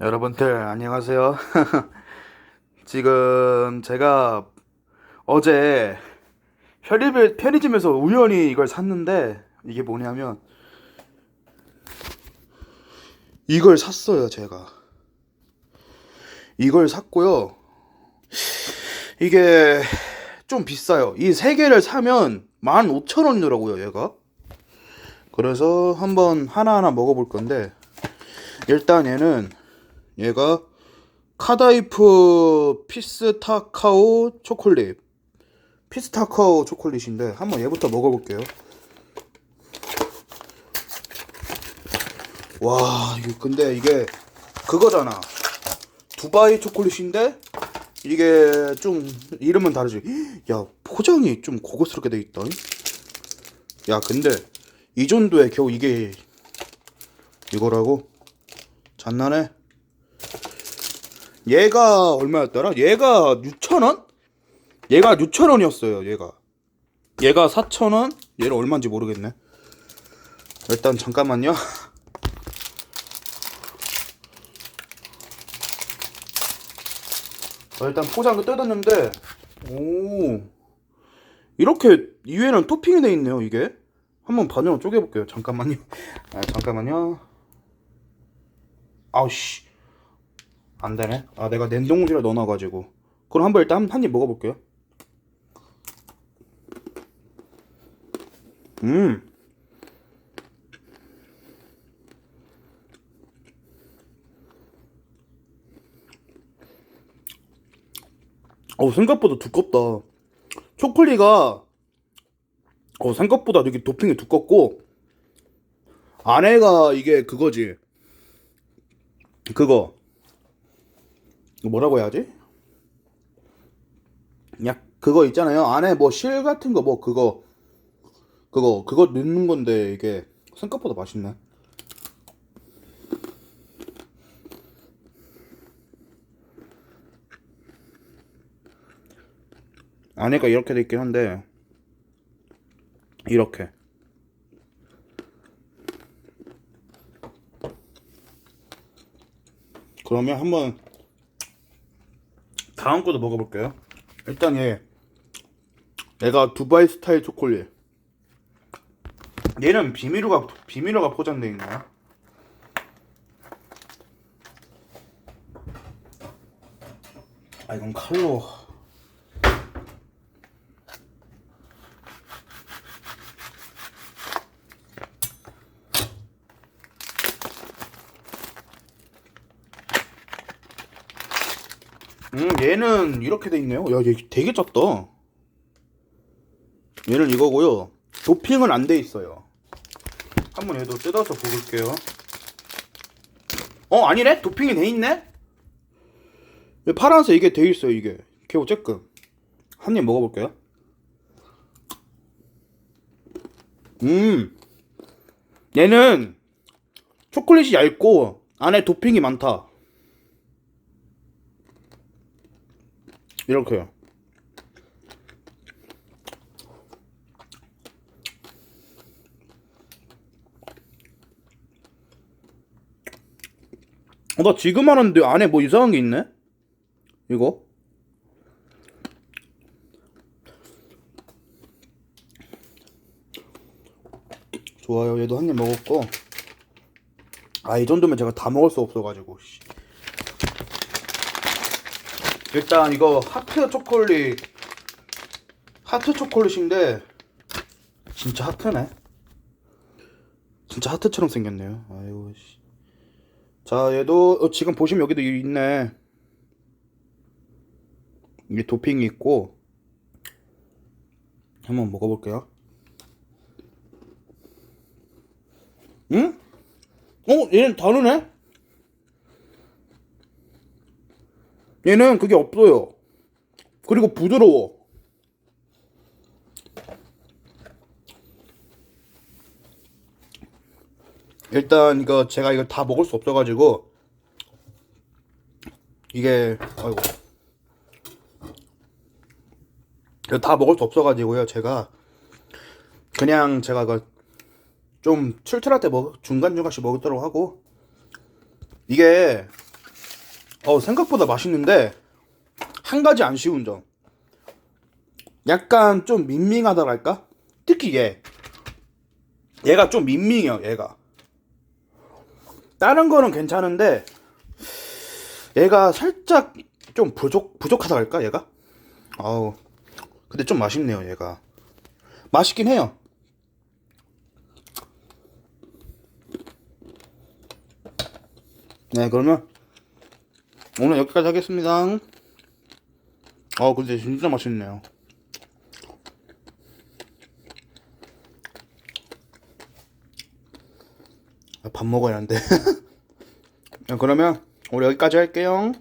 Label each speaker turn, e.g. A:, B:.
A: 여러분들 안녕하세요. 지금 제가 어제 편의점, 편의점에서 우연히 이걸 샀는데 이게 뭐냐면 이걸 샀어요 제가. 이걸 샀고요. 이게 좀 비싸요. 이 세 개를 사면 15,000원이더라고요 얘가. 그래서 한번 하나하나 먹어볼 건데 일단 얘는 얘가 카다이프 피스타카오 초콜릿. 피스타카오 초콜릿인데 한번 얘부터 먹어볼게요. 와 근데 이게 그거잖아. 두바이 초콜릿인데 이게 좀 이름은 다르지. 야 포장이 좀 고급스럽게 돼 있다 야 근데 이 정도에 겨우 이게 이거라고? 장난해 얘가 얼마였더라? 얘가 6,000원? 얘가 6,000원이었어요, 얘가. 얘가 4,000원? 얘는 얼마인지 모르겠네. 일단 잠깐만요. 어, 일단 포장을 뜯었는데, 오. 이렇게 이외에는 토핑이 돼 있네요, 이게. 한번 반으로 쪼개볼게요. 잠깐만요. 아, 잠깐만요. 아우씨. 안 되네. 아, 내가 냉동실에 넣어놔가지고. 그럼 한번 일단 한 입 먹어볼게요. 음. 어, 생각보다 두껍다. 초콜릿가, 어, 생각보다 되게 도핑이 두껍고, 안에가 이게 그거지. 그거. 뭐라고 해야지? 약 그거 있잖아요. 안에 뭐 실 같은 거 뭐 그거 그거 그거 넣는 건데 이게 생각보다 맛있네. 안에가 이렇게 돼 있긴 한데 이렇게 그러면 한번 다음 것도 먹어볼게요. 일단 얘 얘가 두바이 스타일 초콜릿. 얘는 비밀로가 비밀로가 포장돼 있나요? 아 이건 칼로. 음, 얘는 이렇게 돼 있네요. 야, 얘 되게 작다. 얘는 이거고요. 도핑은 안 돼 있어요. 한번 얘도 뜯어서 볼게요. 어, 아니네? 도핑이 돼 있네? 왜 파란색 이게 돼 있어요, 이게. 개우 쬐끔. 한입 먹어볼게요. 음. 얘는 초콜릿이 얇고 안에 도핑이 많다. 이렇게요. 어, 나 지금 하는데 안에 뭐 이상한 게 있네? 이거? 좋아요. 얘도 한 입 먹었고. 아, 이 정도면 제가 다 먹을 수 없어가지고. 씨. 일단 이거 하트 초콜릿 하트 초콜릿인데 진짜 하트네 진짜 하트처럼 생겼네요 아이고 씨. 자 얘도 어, 지금 보시면 여기도 있네 이게 도핑이 있고 한번 먹어볼게요 응? 어? 얘는 다르네? 얘는 그게 없어요. 그리고 부드러워. 일단 이거 제가 이거 다 먹을 수 없어가지고 이게 아이고 이거 다 먹을 수 없어가지고요 제가 그냥 제가 이거 좀 출출할 때 먹, 중간중간씩 먹도록 하고 이게 어 생각보다 맛있는데 한 가지 안 쉬운 점. 약간 좀 밍밍하다랄까? 특히 얘. 얘가 좀 밍밍해요. 얘가. 다른 거는 괜찮은데 얘가 살짝 좀 부족 부족하다랄까 얘가? 아우. 근데 좀 맛있네요 얘가. 맛있긴 해요. 네 그러면 오늘 여기까지 하겠습니다. 어 근데 진짜 맛있네요. 아, 밥 먹어야 하는데. 그러면 우리 여기까지 할게요.